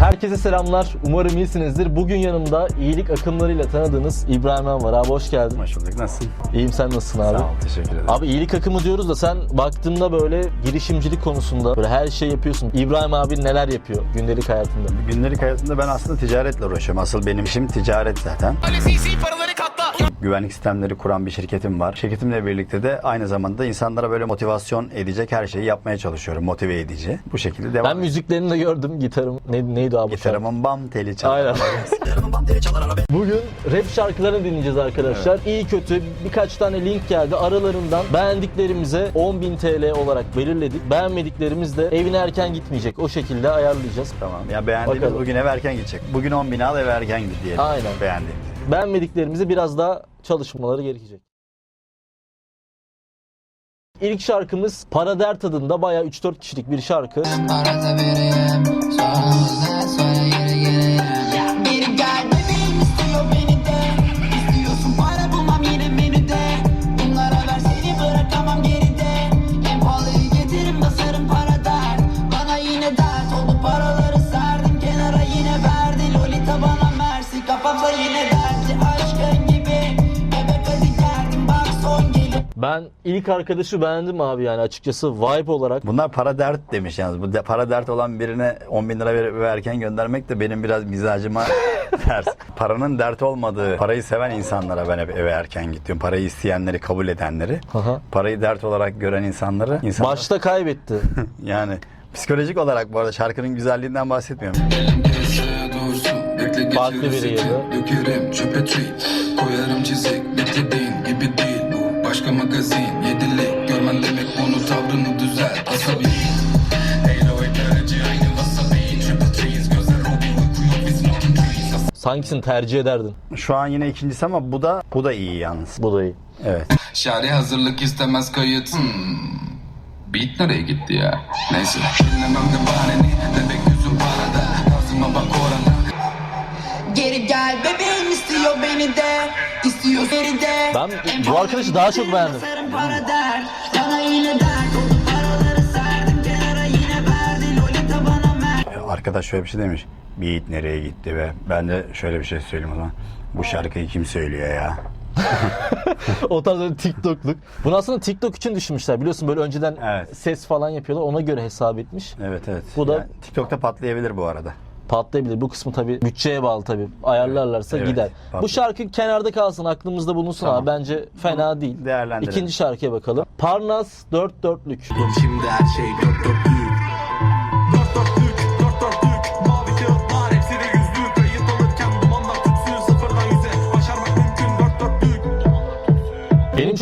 Herkese selamlar. Umarım iyisinizdir. Bugün yanımda iyilik akımlarıyla tanıdığınız İbrahim Han var. Abi hoş geldin. Hoş bulduk. Nasılsın? İyiyim sen nasılsın abi? Sağ ol. Teşekkür ederim. Abi iyilik akımı diyoruz da sen baktığımda böyle girişimcilik konusunda böyle her şey yapıyorsun. İbrahim abi neler yapıyor gündelik hayatında? Gündelik hayatımda ben aslında ticaretle uğraşıyorum. Asıl benim işim ticaret zaten. CC paraları katla. Güvenlik sistemleri kuran bir şirketim var. Şirketimle birlikte de aynı zamanda insanlara böyle motivasyon edecek her şeyi yapmaya çalışıyorum. Motive edici. Bu şekilde devam Ben müziklerini de gördüm. Gitarım ne, neydi abi? bu şarkı? Gitarımın bam teli çalar. Aynen. Bugün rap şarkılarını dinleyeceğiz arkadaşlar. İyi kötü birkaç tane link geldi. Aralarından beğendiklerimize 10.000 TL olarak belirledik. Beğenmediklerimiz de evine erken gitmeyecek. O şekilde ayarlayacağız. Tamam. Ya beğendiğimiz Bakalım. bugün eve erken gidecek. Bugün 10 bin al eve erken git diyelim. Aynen. Beğendiğimiz. Beğenmediklerimizi biraz daha çalışmaları gerekecek. İlk şarkımız Para Dert adında bayağı 3-4 kişilik bir şarkı. Arada vereyim Sonra ilk arkadaşı beğendim abi yani açıkçası vibe olarak. Bunlar para dert demiş yalnız. Bu de, para dert olan birine 10 bin lira verip eve erken göndermek de benim biraz mizacıma ters. Paranın dert olmadığı, parayı seven insanlara ben hep eve erken gidiyorum. Parayı isteyenleri, kabul edenleri. Aha. Parayı dert olarak gören insanları. insanlar Başta kaybetti. yani psikolojik olarak bu arada şarkının güzelliğinden bahsetmiyorum. Farklı biri da. Dökerim çöpe tweet Koyarım çizik Hangisini tercih ederdin? Şu an yine ikincisi ama bu da bu da iyi yalnız. Bu da iyi. Evet. Şari hazırlık istemez kayıt hmm. Beat nereye gitti ya? Neyse Dinlemem de bahaneni Bebek yüzüm parada Tarzıma bak orana Geri gel bebeğim istiyor beni de İstiyor beni de Ben bu arkadaşı daha çok beğendim. Basarım para der Bana yine dert oldu paraları serdim Kenara yine verdi Lolita bana mer Arkadaş şöyle bir şey demiş. Beat nereye gitti ve ben de şöyle bir şey söyleyeyim o zaman. Bu şarkıyı kim söylüyor ya? o tarz böyle TikTokluk. Bunu aslında TikTok için düşünmüşler. Biliyorsun böyle önceden Evet. ses falan yapıyorlar. Ona göre hesap etmiş. Evet evet. Bu da- Yani TikTok'ta patlayabilir bu arada. Patlayabilir. Bu kısmı tabii bütçeye bağlı tabii. Ayarlarlarsa Evet, gider. patlar. Bu şarkı kenarda kalsın, aklımızda bulunsun Tamam. abi. Bence fena değil. değerlendirelim. İkinci şarkıya bakalım. Parnas dört dörtlük. Şimdi her şey dört dörtlük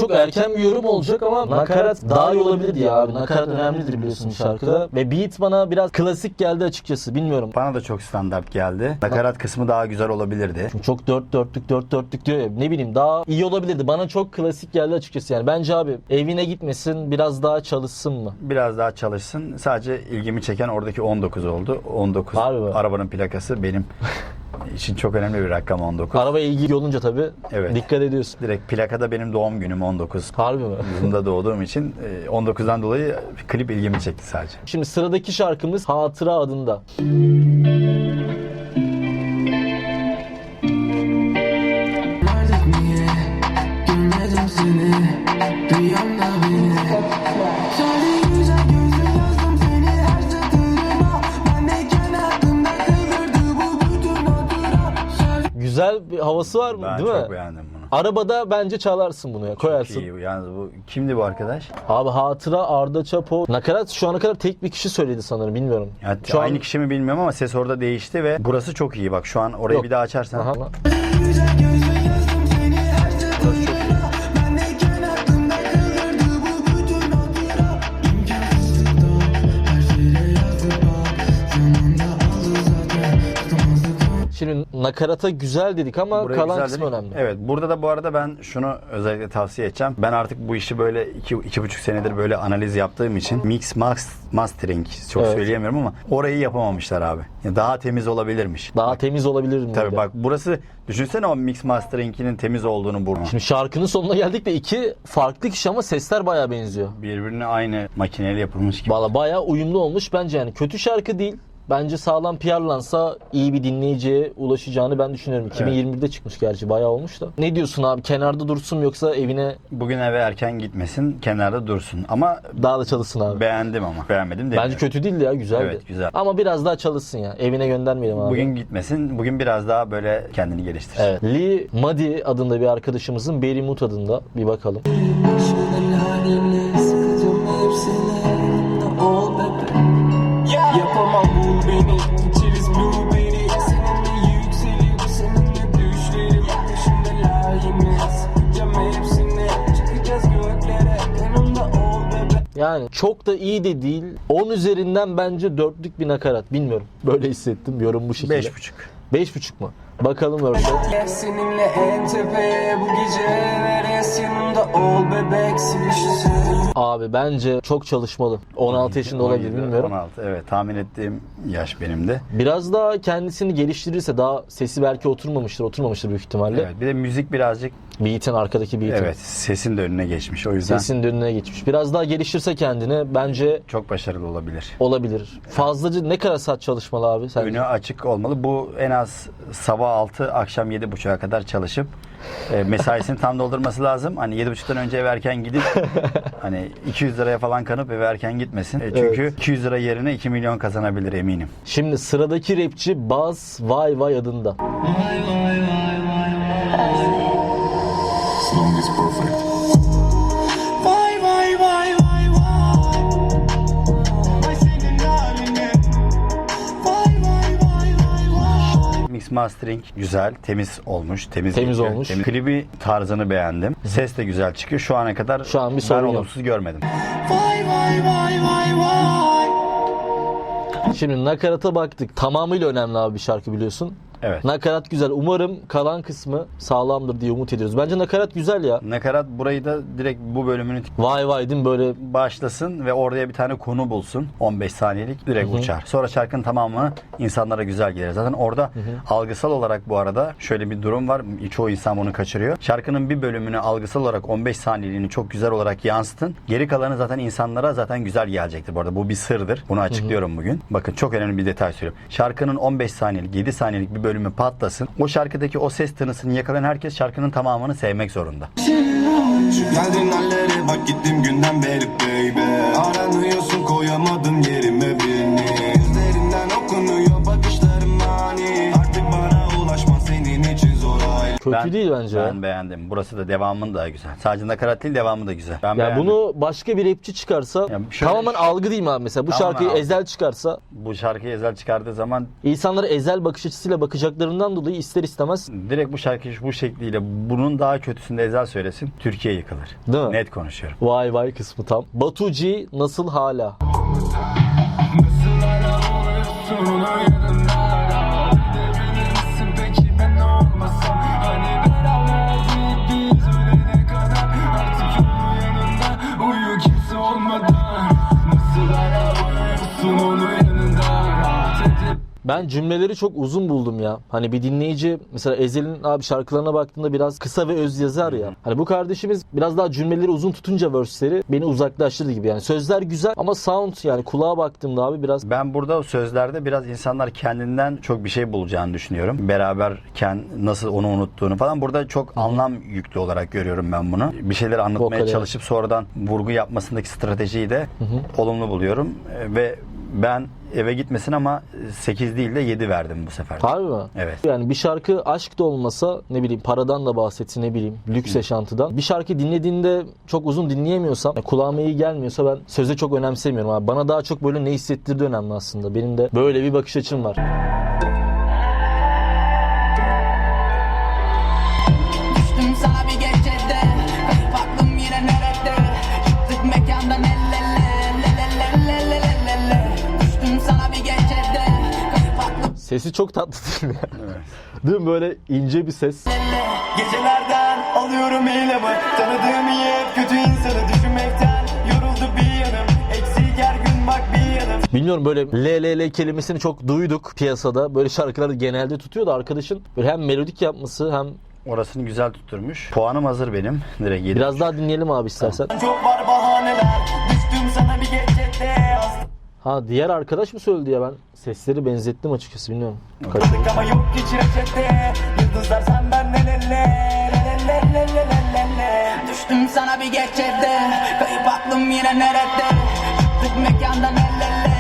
çok erken bir yorum olacak ama nakarat daha iyi olabilirdi ya abi. Nakarat önemlidir biliyorsun şarkıda. Ve beat bana biraz klasik geldi açıkçası. Bilmiyorum. Bana da çok standart geldi. Nakarat kısmı daha güzel olabilirdi. Çok dört dörtlük dört dörtlük diyor ya ne bileyim daha iyi olabilirdi. Bana çok klasik geldi açıkçası yani. Bence abi evine gitmesin biraz daha çalışsın mı? Biraz daha çalışsın. Sadece ilgimi çeken oradaki 19 oldu. 19 Harbi arabanın plakası benim için çok önemli bir rakam 19. Arabaya ilgi olunca tabii Evet. dikkat ediyorsun. Direkt plakada benim doğum günüm 19. Harbi mi? Yılında doğduğum için e, 19'dan dolayı klip ilgimi çekti sadece. Şimdi sıradaki şarkımız Hatıra adında. Güzel bir havası var mı Ben değil çok mi? beğendim bunu. Bence bence çalarsın bunu ya koyarsın. İyi. Yalnız bu kimdi bu arkadaş? Abi Hatıra Arda Çapo. Nakarat şu ana kadar tek bir kişi söyledi sanırım bilmiyorum. Ya, Şu an- aynı kişi mi bilmiyorum ama ses orada değişti ve burası çok iyi. Bak şu an orayı Yok. bir daha açarsan. Aha. güzel gözlüm nakarata güzel dedik ama Burayı kalan güzel kısmı dedik. önemli. Evet burada da bu arada ben şunu özellikle tavsiye edeceğim. Ben artık bu işi böyle iki, iki buçuk senedir böyle analiz yaptığım için mix max mastering çok Evet. söyleyemiyorum ama orayı yapamamışlar abi. Yani daha temiz olabilirmiş. Daha temiz olabilir mi? Tabii bak burası düşünsene o mix mastering'inin temiz olduğunu burada. Şimdi şarkının sonuna geldik de iki farklı kişi ama sesler baya benziyor. Birbirine aynı makineyle yapılmış gibi. Valla baya uyumlu olmuş bence yani. Kötü şarkı değil. Bence sağlam PR'lansa iyi bir dinleyiciye ulaşacağını ben düşünüyorum. 2021'de çıkmış gerçi bayağı olmuş da. Ne diyorsun abi? Kenarda dursun mu yoksa evine Bugün eve erken gitmesin, kenarda dursun. Ama daha da çalışsın abi? beğendim ama. Beğenmedim demiyorum. Bence kötü değildi ya güzeldi. Evet, güzel. Ama biraz daha çalışsın ya. Evine göndermeyelim abi. Bugün gitmesin, bugün biraz daha böyle kendini geliştir. Evet. Lee Madi adında bir arkadaşımızın Berry Mood adında bir bakalım. Şimdi haline sıkacağım hepsini bul beni içeriz blueberry Seninle yükselir seninle düşlerim Şimdi layığını sıkacağım hepsini Çıkacağız göklere yanımda ol bebe Yani çok da iyi de değil. 10 üzerinden bence dörtlük bir nakarat. Bilmiyorum. Böyle hissettim. Yorum bu şekilde. Beş buçuk. Beş buçuk mu? Bakalım. Gel seninle en tepeye bu gece ol bebek Abi bence çok çalışmalı. 16 yaşında olabilir 17, bilmiyorum. 16 evet tahmin ettiğim yaş benim de. Biraz daha kendisini geliştirirse daha sesi belki oturmamıştır, oturmamıştır büyük ihtimalle. Evet bir de müzik birazcık Beat'in arkadaki beat'in. evet sesin de önüne geçmiş. O yüzden Sesin de önüne geçmiş. Biraz daha geliştirse kendini bence çok başarılı olabilir. olabilir. Fazlaca ne kadar saat çalışmalı abi sence? Önü açık olmalı. Bu en az sabah 6 akşam 7.30'a kadar çalışıp e, mesaisini tam doldurması lazım. Hani 7.30'dan önce eve erken gidip hani 200 liraya falan kanıp eve erken gitmesin. E, çünkü Evet. 200 lira yerine 2 milyon kazanabilir eminim. Şimdi sıradaki rapçi Buzz Vay Vay adında. Song is perfect. Mastering güzel, temiz olmuş, temiz. Temiz olmuş. Klibi tarzını beğendim. Ses de güzel çıkıyor. Şu ana kadar Şu an bir ben sorun yok. olumsuz görmedim. Vay vay vay vay vay Şimdi nakarata baktık. Tamamıyla önemli abi bir şarkı biliyorsun. Evet. Nakarat güzel. Umarım kalan kısmı sağlamdır diye umut ediyoruz. Bence nakarat güzel ya. Nakarat burayı da direkt bu bölümünü Vay vay mi böyle başlasın ve oraya bir tane konu bulsun. 15 saniyelik direkt uçar. Sonra şarkının tamamı insanlara güzel gelir. Zaten orada algısal olarak bu arada şöyle bir durum var. Çoğu insan bunu kaçırıyor. Şarkının bir bölümünü algısal olarak 15 saniyeliğini çok güzel olarak yansıtın. Geri kalanı zaten insanlara zaten güzel gelecektir. Bu arada bu bir sırdır. Bunu açıklıyorum bugün. Bakın çok önemli bir detay söylüyorum. Şarkının 15 saniyelik 7 saniyelik bir bölümü patlasın. O şarkıdaki o ses tınısını yakalayan herkes şarkının tamamını sevmek zorunda. Geldin hallere bak gittim günden beri baby kötü değil bence. Ben beğendim. Burası da devamın da güzel. Sadece nakarat değil devamı da güzel. Ben Ya beğendim. bunu başka bir rapçi çıkarsa Ya şöyle- tamamen algı değil mi abi mesela? Bu Tamamen şarkıyı algı. Ezel çıkarsa bu şarkıyı Ezel çıkardığı zaman insanlara Ezel bakış açısıyla bakacaklarından dolayı ister istemez direkt bu şarkıyı bu şekliyle bunun daha kötüsünü de Ezel söylesin. Türkiye yıkılır. Değil mi? Net konuşuyorum. vay vay kısmı tam. Batu G nasıl hala? Oluyorsun onun yanında Rahat edip Ben cümleleri çok uzun buldum ya. Hani bir dinleyici mesela Ezel'in abi şarkılarına baktığında biraz kısa ve öz yazar ya. Hani bu kardeşimiz biraz daha cümleleri uzun tutunca verse'leri beni uzaklaştırdı gibi yani. Sözler güzel ama sound yani kulağa baktığımda abi biraz Ben burada sözlerde biraz insanlar kendinden çok bir şey bulacağını düşünüyorum. Beraberken nasıl onu unuttuğunu falan. Burada çok anlam yüklü olarak görüyorum ben bunu. Bir şeyleri anlatmaya Vokale. çalışıp sonradan vurgu yapmasındaki stratejiyi de olumlu buluyorum. Ve ben eve gitmesin ama 8 değil de 7 verdim bu sefer. Harbi mi? Evet. Yani bir şarkı aşk da olmasa ne bileyim paradan da bahsetsin ne bileyim lüks yaşantıdan. Bir şarkı dinlediğinde çok uzun dinleyemiyorsam kulağıma iyi gelmiyorsa ben söze çok önemsemiyorum abi. Bana daha çok böyle ne hissettirdiği önemli aslında. Benim de böyle bir bakış açım var. Sesi çok tatlı değil mi? Değil mi? Böyle ince bir ses. Gecelerden alıyorum ilhamı Tanıdığım iyi hep kötü insanı düşünmekten Yoruldu bir yanım Eksik her gün bak bir yanım Bilmiyorum böyle LLL kelimesini çok duyduk piyasada. Böyle şarkıları genelde tutuyor da arkadaşın böyle hem melodik yapması hem Orasını güzel tutturmuş. Puanım hazır benim. Direkt 7. biraz daha dinleyelim abi istersen. Çok var bahaneler Düştüm sana bir gecede Ha diğer arkadaş mı söyledi ya? Ben sesleri benzettim açıkçası bilmiyorum. Kaçırdım. ama yok ki çiçekte. Yıldızlar senden nelerle Düştüm sana bir gerçekte. Kayıp aklım yine nerede? Çıktık mekandan ellele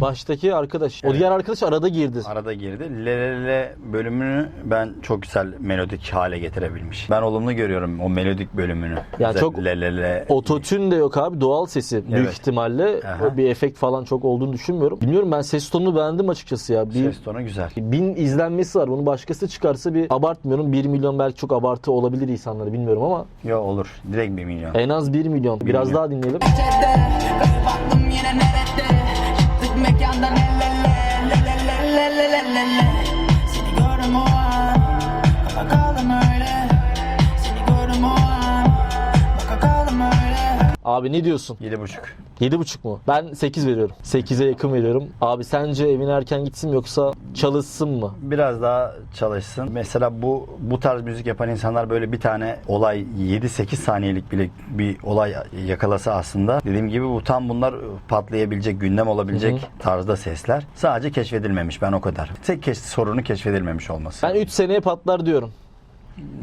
Baştaki arkadaş. O diğer arkadaş arada girdi. Arada girdi. Lelele bölümünü ben çok güzel melodik hale getirebilmiş. Ben olumlu görüyorum o melodik bölümünü. Ya Güzel çok lelele. Ototün de yok abi doğal sesi büyük Evet. ihtimalle Aha. o bir efekt falan çok olduğunu düşünmüyorum. Bilmiyorum ben ses tonunu beğendim açıkçası ya. Bir Ses tonu güzel. bin izlenmesi var. Bunu başkası çıkarsa bir abartmıyorum. 1 milyon belki çok abartı olabilir insanları bilmiyorum ama Yo olur. Direkt bir milyon. en az 1 milyon. Biraz milyon. daha dinleyelim. aklım yine nerede la la la. Abi ne diyorsun? 7,5. 7,5 mu? Ben 8 veriyorum. 8'e yakın veriyorum. Abi sence evine erken gitsin mi yoksa çalışsın mı? Biraz daha çalışsın. Mesela bu bu tarz müzik yapan insanlar böyle bir tane olay 7-8 saniyelik bile bir olay yakalasa aslında dediğim gibi bu tam bunlar patlayabilecek, gündem olabilecek tarzda sesler. Sadece keşfedilmemiş ben o kadar. Tek keş sorunu keşfedilmemiş olması. Ben 3 seneye patlar diyorum.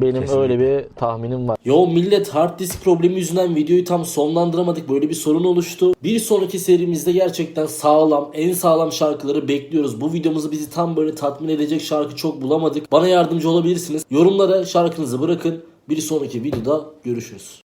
Benim Kesinlikle. öyle bir tahminim var. Yo millet hard disk problemi yüzünden videoyu tam sonlandıramadık. Böyle bir sorun oluştu. Bir sonraki serimizde gerçekten sağlam, en sağlam şarkıları bekliyoruz. Bu videomuzu bizi tam böyle tatmin edecek şarkı çok bulamadık. Bana yardımcı olabilirsiniz. Yorumlara şarkınızı bırakın. Bir sonraki videoda görüşürüz.